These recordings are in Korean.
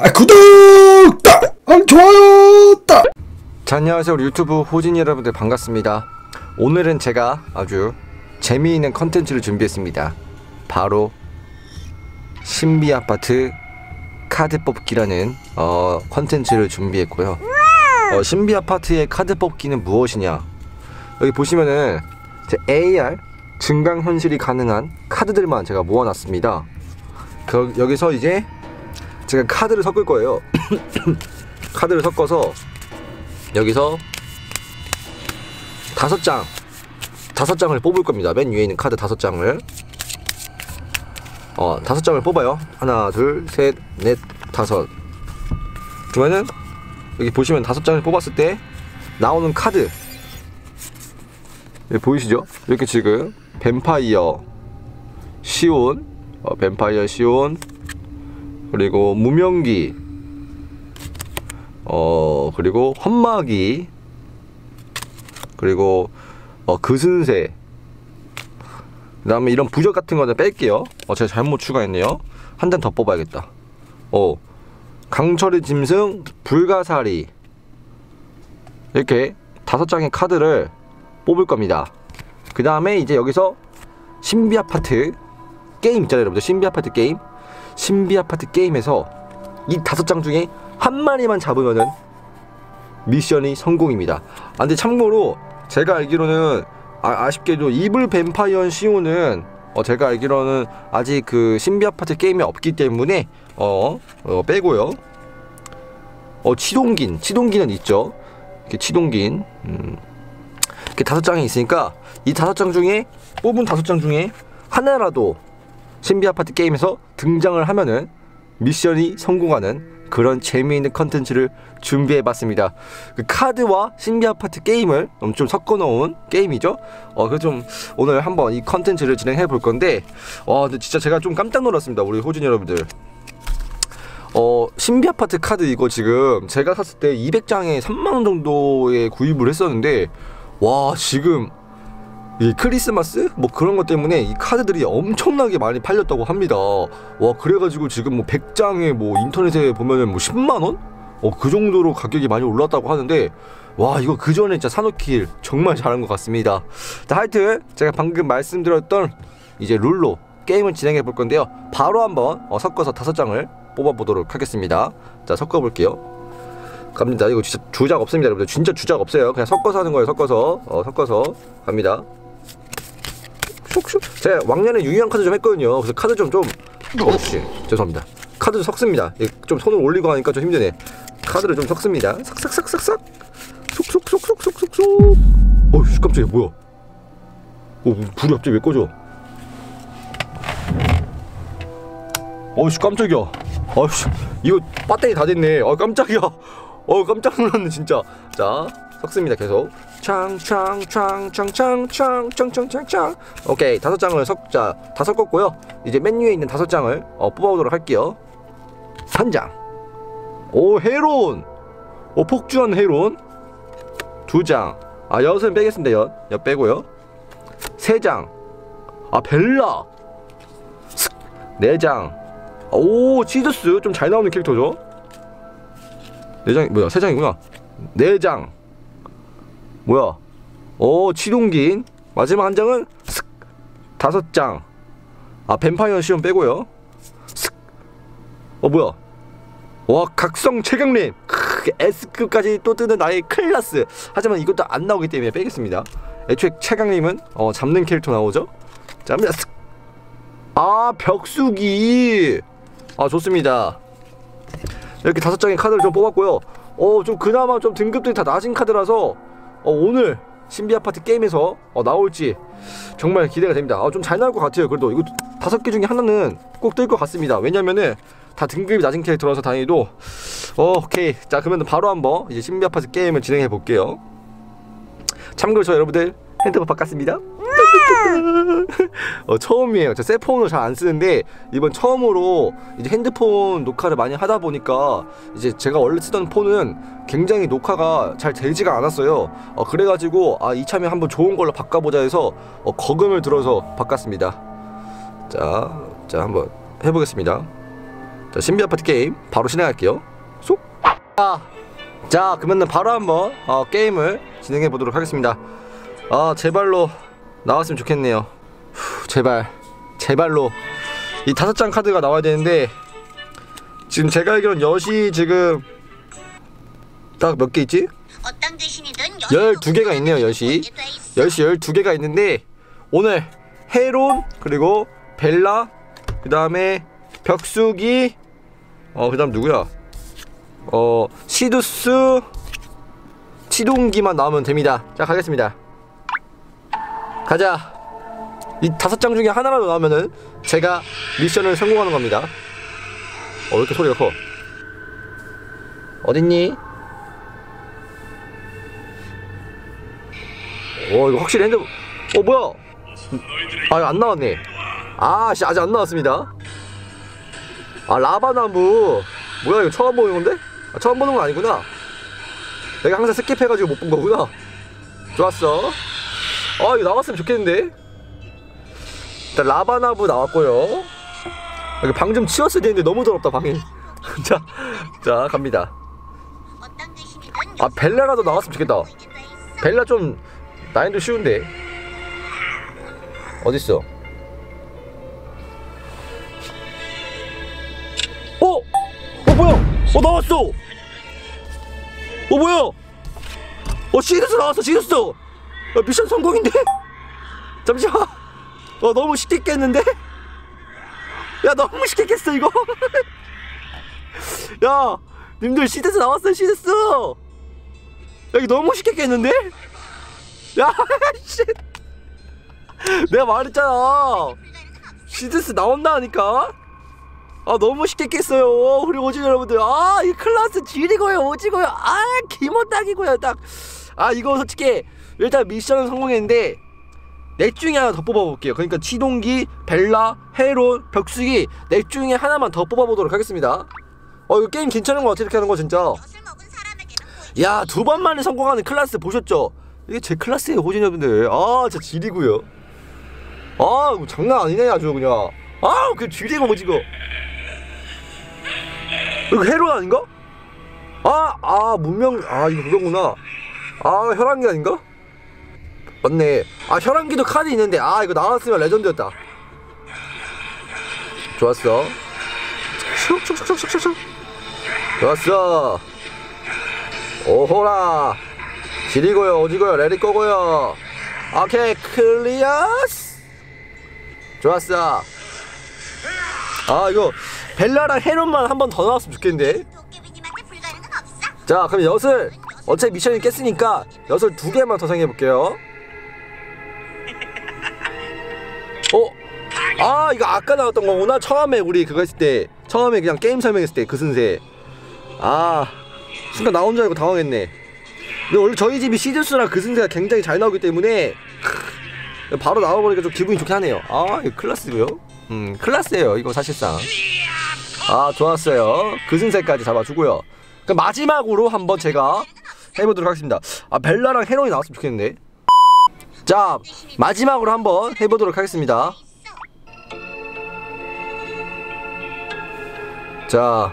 아 구독! 딱! 아, 좋아요! 딱! 자 안녕하세요. 우리 유튜브 호진 여러분들 반갑습니다. 오늘은 제가 아주 재미있는 컨텐츠를 준비했습니다. 바로 신비 아파트 카드 뽑기라는 어, 컨텐츠를 준비했고요. 어, 신비 아파트의 카드 뽑기는 무엇이냐? 여기 보시면은 제 AR 증강 현실이 가능한 카드들만 제가 모아놨습니다. 그, 여기서 이제 제가 카드를 섞을 거예요 카드를 섞어서 여기서 다섯 장 다섯 장을 뽑을 겁니다. 맨 위에 있는 카드 다섯 장을 어 다섯 장을 뽑아요. 하나 둘 셋 넷 다섯 그러면은 여기 보시면 다섯 장을 뽑았을 때 나오는 카드 여기 보이시죠? 이렇게 지금 뱀파이어 시온 어, 뱀파이어 시온 그리고 무명기 어 그리고 험마기 그리고 어 그슨새 그다음에 이런 부적 같은 거는 뺄게요. 어 제가 잘못 추가했네요. 한 장 더 뽑아야겠다. 어 강철의 짐승 불가사리. 이렇게 다섯 장의 카드를 뽑을 겁니다. 그 다음에 이제 여기서 신비 아파트 게임 있잖아요 여러분들. 신비 아파트 게임 신비 아파트 게임에서 이 다섯 장 중에 한 마리만 잡으면은 미션이 성공입니다. 아, 근데 참고로 제가 알기로는 아, 쉽게도 이블 뱀파이어 시오는 어, 제가 알기로는 아직 그 신비 아파트 게임이 없기 때문에 어, 어 빼고요. 어 치동긴 치동긴은 있죠. 이렇게 치동긴 음. 이렇게 다섯 장이 있으니까 이 다섯 장 중에 뽑은 다섯 장 중에 하나라도 신비 아파트 게임에서 등장을 하면은 미션이 성공하는 그런 재미있는 컨텐츠를 준비해봤습니다. 그 카드와 신비 아파트 게임을 좀 섞어놓은 게임이죠. 어, 그래서 좀 오늘 한번 이 컨텐츠를 진행해 볼 건데, 와, 근데 진짜 제가 좀 깜짝 놀랐습니다. 우리 호준 여러분들. 어, 신비 아파트 카드 이거 지금 제가 샀을 때 200장에 3만원 정도에 구입을 했었는데, 와, 지금 이 크리스마스 뭐 그런 것 때문에 이 카드들이 엄청나게 많이 팔렸다고 합니다. 와 그래가지고 지금 뭐 100장에 뭐 인터넷에 보면은 뭐 10만 원? 어 그 정도로 가격이 많이 올랐다고 하는데 와 이거 그 전에 진짜 사놓길 정말 잘한 것 같습니다. 자 하여튼 제가 방금 말씀드렸던 이제 룰로 게임을 진행해 볼 건데요. 바로 한번 어, 섞어서 다섯 장을 뽑아 보도록 하겠습니다. 자 섞어 볼게요. 갑니다. 이거 진짜 주작 없습니다, 여러분들. 진짜 주작 없어요. 그냥 섞어서 하는 거예요. 섞어서 어, 섞어서 갑니다. 슉슉. 제가 왕년에 유희왕 카드 좀 했거든요. 그래서 카드 좀 좀. 어씨 죄송합니다. 카드 좀 섞습니다. 이게 좀 손을 올리고 하니까 좀 힘드네. 카드를 좀 섞습니다. 삭삭삭삭삭. 쏙쏙쏙쏙쏙쏙쏙. 어씨 깜짝이야 뭐야? 어 불이 갑자기 왜 꺼져? 어씨 깜짝이야. 어씨 이거 배터리 다 됐네. 어 깜짝이야. 어 깜짝 놀랐네 진짜. 자 섞습니다 계속. 창창창창창창창창창 오케이 다섯 장을 섞자 다 섞었고요. 이제 맨 위에 있는 다섯 장을 어, 뽑아보도록 할게요. 한 장 오 헤론 오 폭주한 헤론 두 장 아 엿은 빼겠습니다 엿, 엿 빼고요. 세 장 아 벨라. 네 장오 치즈스. 좀 잘 나오는 캐릭터죠? 네 장 뭐야 세 장이구나. 네 장 뭐야? 오 치동긴 마지막 한 장은 슥 다섯 장. 아 뱀파이어 시험 빼고요. 슥. 어 뭐야? 와 각성 최강림 크, S급까지 또 뜨는 나의 클라스. 하지만 이것도 안 나오기 때문에 빼겠습니다. 애초에 최강림은 어, 잡는 캐릭터 나오죠. 슥. 아 벽수기. 아 좋습니다. 이렇게 다섯 장의 카드를 좀 뽑았고요. 어 좀 그나마 좀 등급들이 다 낮은 카드라서 어, 오늘 신비 아파트 게임에서 어, 나올지 정말 기대가 됩니다. 어, 좀잘 나올 것 같아요. 그래도 이거 다섯 개 중에 하나는 꼭 뜰 것 같습니다. 왜냐면은 다 등급이 낮은 캐릭터라서 다행히도 어, 오케이 자 그러면 바로 한번 이제 신비 아파트 게임을 진행해 볼게요. 참고로 저 여러분들 핸드폰 바꿨습니다. 어, 처음이에요. 저 셀폰을 잘 안 쓰는데 이번 처음으로 이제 핸드폰 녹화를 많이 하다 보니까 이제 제가 원래 쓰던 폰은 굉장히 녹화가 잘 되지가 않았어요. 어, 그래가지고 아 이참에 한번 좋은 걸로 바꿔보자 해서 어, 거금을 들어서 바꿨습니다. 자, 자 한번 해보겠습니다. 자자 신비 아파트 게임 바로 진행할게요 쏙 자, 자 그러면 바로 한번 어, 게임을 진행해 보도록 하겠습니다 아 제발로 나왔으면 좋겠네요. 후, 제발 제발로. 이 다섯 장 카드가 나와야 되는데 지금 제가 알기로는 엿이 지금 딱 몇 개 있지? 어떤 귀신이든 12개가 있네요, 엿이. 엿이 12개가 있는데 오늘 헤론 그리고 벨라 그 다음에 벽수기 어 그 다음 누구야? 어 시두스 치동기만 나오면 됩니다. 자 가겠습니다 가자 이 다섯 장 중에 하나라도 나오면은 제가 미션을 성공하는 겁니다 어 왜 이렇게 소리가 커 어딨니? 어 이거 확실히 핸드 어 뭐야 아, 안 나왔네. 아, 씨, 아직 안 나왔습니다. 아, 라바나무. 뭐야, 이거 처음 보는 건데? 아, 처음 보는 거 아니구나. 내가 항상 스킵해가지고 못 본 거구나. 좋았어. 아, 이거 나왔으면 좋겠는데? 일단 라바나무 나왔고요. 여기 방 좀 치웠어야 되는데 너무 더럽다, 방이. 자, 자, 갑니다. 아, 벨라라도 나왔으면 좋겠다. 벨라 좀 난이도 쉬운데. 어딨어? 어? 어 뭐야? 어 나왔어! 어 뭐야? 어 시리스 나왔어 시리스! 어, 미션 성공인데? 잠시만 어 너무 쉽게 깼는데? 야 너무 쉽게 깼어 이거 야 님들 시리스 나왔어요 시리스 야 이거 너무 쉽게 깼는데? 야 씨. 내가 말했잖아 시드스 나온다니까 아 너무 쉽게 깼어요 그리고 오징어 여러분들 아 이 클라스 지리고요 오징어요 아 기모 딱이고요 딱 아 이거 솔직히 일단 미션은 성공했는데 넷 중에 하나 더 뽑아볼게요. 그러니까 치동기 벨라 헤론 벽수기 넷 중에 하나만 더 뽑아보도록 하겠습니다. 어 이거 게임 괜찮은 거 같아 이렇게 하는 거 진짜. 야 두 번 만에 성공하는 클라스 보셨죠? 이게 제 클라스예요 호진 여러분들 아 진짜 지리고요. 아 이거 장난 아니네 아주 그냥. 아그 지리고 오지고 이거 헤론 아닌가? 아 아 문명 아 이거 그거구나. 아 혈안기 아닌가? 맞네. 아 혈안기도 카드 있는데. 아 이거 나왔으면 레전드였다. 좋았어. 슉슉슉슉슉슉. 좋았어. 오호라. 지리고요 오지고요 레디 거고요. 오케이 클리어스 좋았어. 아 이거 벨라랑 헤론만 한 번 더 나왔으면 좋겠는데. 자 그럼 엿을 어차피 미션이 깼으니까 엿을 두 개만 더 사용해볼게요 어? 아 이거 아까 나왔던 거구나. 처음에 우리 그거 했을 때 처음에 그냥 게임 설명했을 때 그 순세. 아 순간 나 혼자 알고 당황했네. 근데 원래 저희 집이 시즈스랑 그 순세가 굉장히 잘 나오기 때문에 크, 바로 나와보니까 좀 기분이 좋게 하네요. 아 이거 클라스고요? 음 클라스예요 이거 사실상. 아 좋았어요. 그 순세까지 잡아주고요. 마지막으로 한번 제가 해보도록 하겠습니다. 아 벨라랑 헤론이 나왔으면 좋겠는데 자 마지막으로 한번 해보도록 하겠습니다 자 어?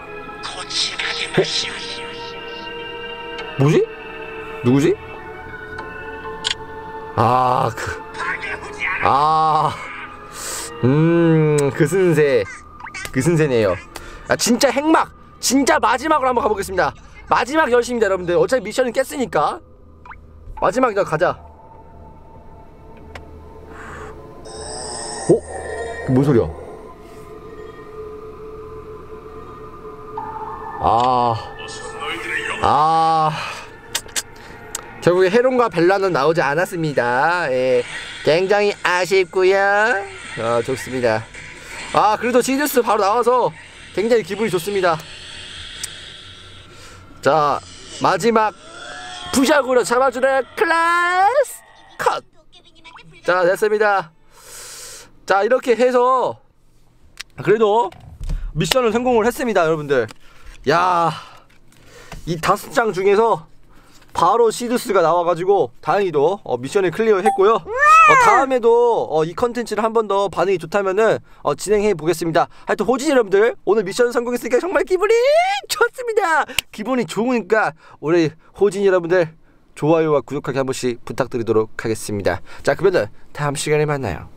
뭐지? 누구지? 아, 그. 아. 음, 그 순세. 그 순세네요. 아, 진짜 핵막! 진짜 마지막으로 한번 가보겠습니다. 마지막 열심입니다, 여러분들. 어차피 미션은 깼으니까. 마지막 가자. 뭔 소리야? 아. 아. 결국에 헤론과 벨라는 나오지 않았습니다. 예. 굉장히 아쉽고요. 아, 좋습니다. 아, 그래도 시드스 바로 나와서 굉장히 기분이 좋습니다. 자, 마지막 부작으로 잡아주는 클래스 컷. 자, 됐습니다. 자, 이렇게 해서 그래도 미션을 성공을 했습니다, 여러분들. 야, 이 다섯 장 중에서 바로 시드스가 나와가지고 다행히도 어, 미션을 클리어했고요. 어, 다음에도 어, 이 컨텐츠를 한 번 더 반응이 좋다면은 어, 진행해 보겠습니다. 하여튼 호진 여러분들 오늘 미션 성공했으니까 정말 기분이 좋습니다. 기분이 좋으니까 우리 호진 여러분들 좋아요와 구독하기 한 번씩 부탁드리도록 하겠습니다. 자 그러면 다음 시간에 만나요.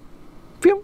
Phew.